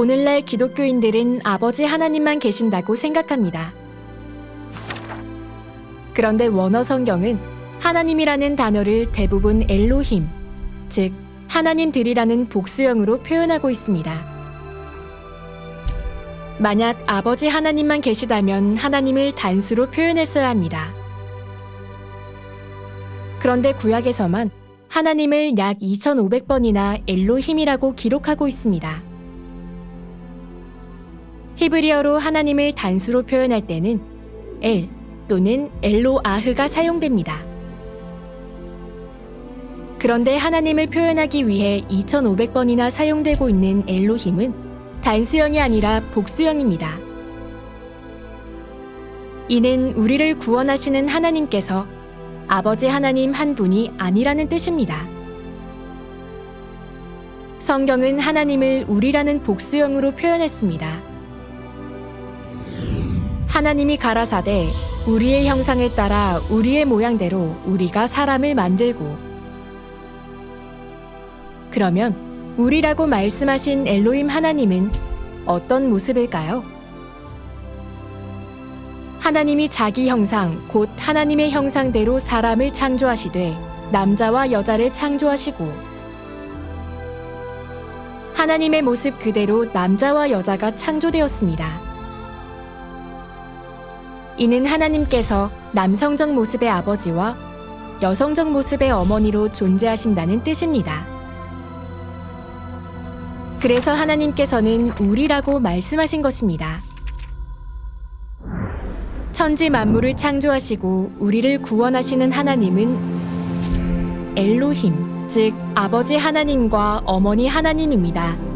오늘날 기독교인들은 아버지 하나님만 계신다고 생각합니다. 그런데 원어 성경은 하나님이라는 단어를 대부분 엘로힘, 즉 하나님들이라는 복수형으로 표현하고 있습니다. 만약 아버지 하나님만 계시다면 하나님을 단수로 표현했어야 합니다. 그런데 구약에서만 하나님을 약 2500번이나 엘로힘이라고 기록하고 있습니다. 히브리어로 하나님을 단수로 표현할 때는 엘 또는 엘로아흐가 사용됩니다. 그런데 하나님을 표현하기 위해 2500번이나 사용되고 있는 엘로힘은 단수형이 아니라 복수형입니다. 이는 우리를 구원하시는 하나님께서 아버지 하나님 한 분이 아니라는 뜻입니다. 성경은 하나님을 우리라는 복수형으로 표현했습니다. 하나님이 가라사대 우리의 형상을 따라 우리의 모양대로 우리가 사람을 만들고 그러면 우리라고 말씀하신 엘로임 하나님은 어떤 모습일까요? 하나님이 자기 형상, 곧 하나님의 형상대로 사람을 창조하시되 남자와 여자를 창조하시고 하나님의 모습 그대로 남자와 여자가 창조되었습니다. 이는 하나님께서 남성적 모습의 아버지와 여성적 모습의 어머니로 존재하신다는 뜻입니다. 그래서 하나님께서는 우리라고 말씀하신 것입니다. 천지 만물을 창조하시고 우리를 구원하시는 하나님은 엘로힘, 즉 아버지 하나님과 어머니 하나님입니다.